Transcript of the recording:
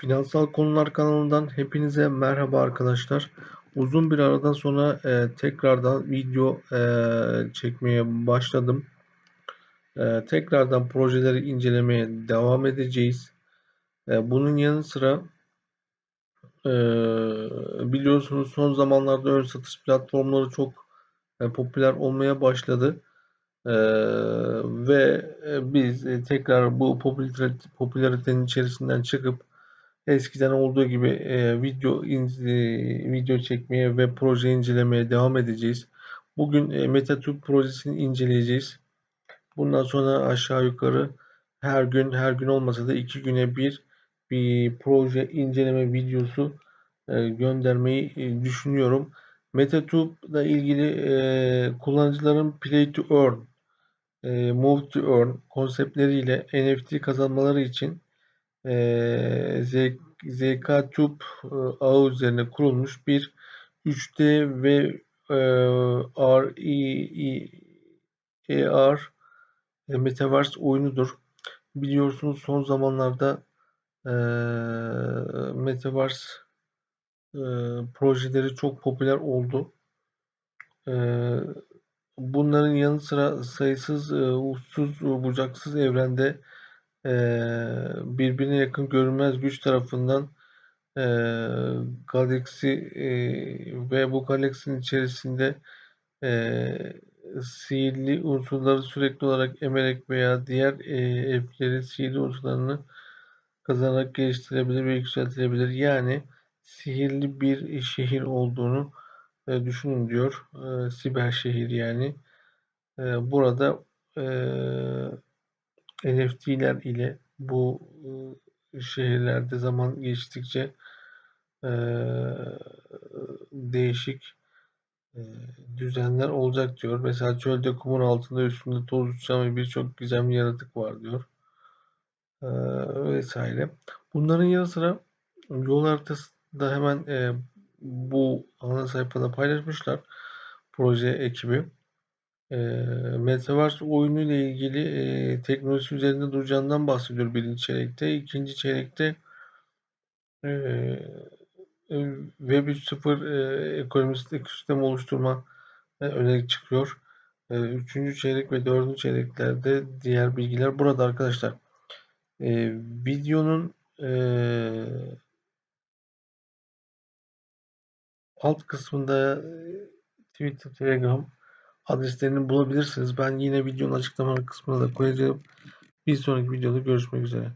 Finansal Konular kanalından hepinize merhaba arkadaşlar. Uzun bir aradan sonra e, tekrardan video e, çekmeye başladım. E, tekrardan projeleri incelemeye devam edeceğiz. E, bunun yanı sıra e, biliyorsunuz son zamanlarda ön satış platformları çok e, popüler olmaya başladı. E, ve e, biz e, tekrar bu popülaritenin içerisinden çıkıp eskiden olduğu gibi e, video in, e, video çekmeye ve proje incelemeye devam edeceğiz. Bugün e, MetaTube projesini inceleyeceğiz. Bundan sonra aşağı yukarı her gün her gün olmasa da iki güne bir bir proje inceleme videosu e, göndermeyi e, düşünüyorum. MetaTube ile ilgili e, kullanıcıların Play to Earn, e, Move to Earn konseptleriyle NFT kazanmaları için e, ZKTube e, ağı üzerine kurulmuş bir 3D ve e, RER e, Metaverse oyunudur. Biliyorsunuz son zamanlarda e, Metaverse e, projeleri çok popüler oldu. E, bunların yanı sıra sayısız e, uçsuz bucaksız evrende e, birbirine yakın görünmez güç tarafından e, galaksi e, ve bu galaksinin içerisinde e, sihirli unsurları sürekli olarak emerek veya diğer e, F'lerin sihirli unsurlarını kazanarak geliştirebilir ve yükseltilebilir. Yani sihirli bir şehir olduğunu e, düşünün diyor. E, siber şehir yani. E, burada e, NFT'ler ile bu e, şehirlerde zaman geçtikçe e, değişik e, düzenler olacak diyor. Mesela çölde kumun altında üstünde toz uçan ve birçok gizemli yaratık var diyor. E, vesaire. Bunların yanı sıra yol haritası da hemen e, bu ana sayfada paylaşmışlar proje ekibi. E, Metaverse oyunu ile ilgili e, teknolojisi üzerinde duracağından bahsediyor birinci çeyrekte. İkinci çeyrekte e, Web 3.0 e, ekonomisi ekosistemi oluşturma e, öne çıkıyor. E, üçüncü çeyrek ve dördüncü çeyreklerde diğer bilgiler burada arkadaşlar. E, videonun e, alt kısmında Twitter, Telegram adreslerini bulabilirsiniz. Ben yine videonun açıklama kısmına da koyacağım. Bir sonraki videoda görüşmek üzere.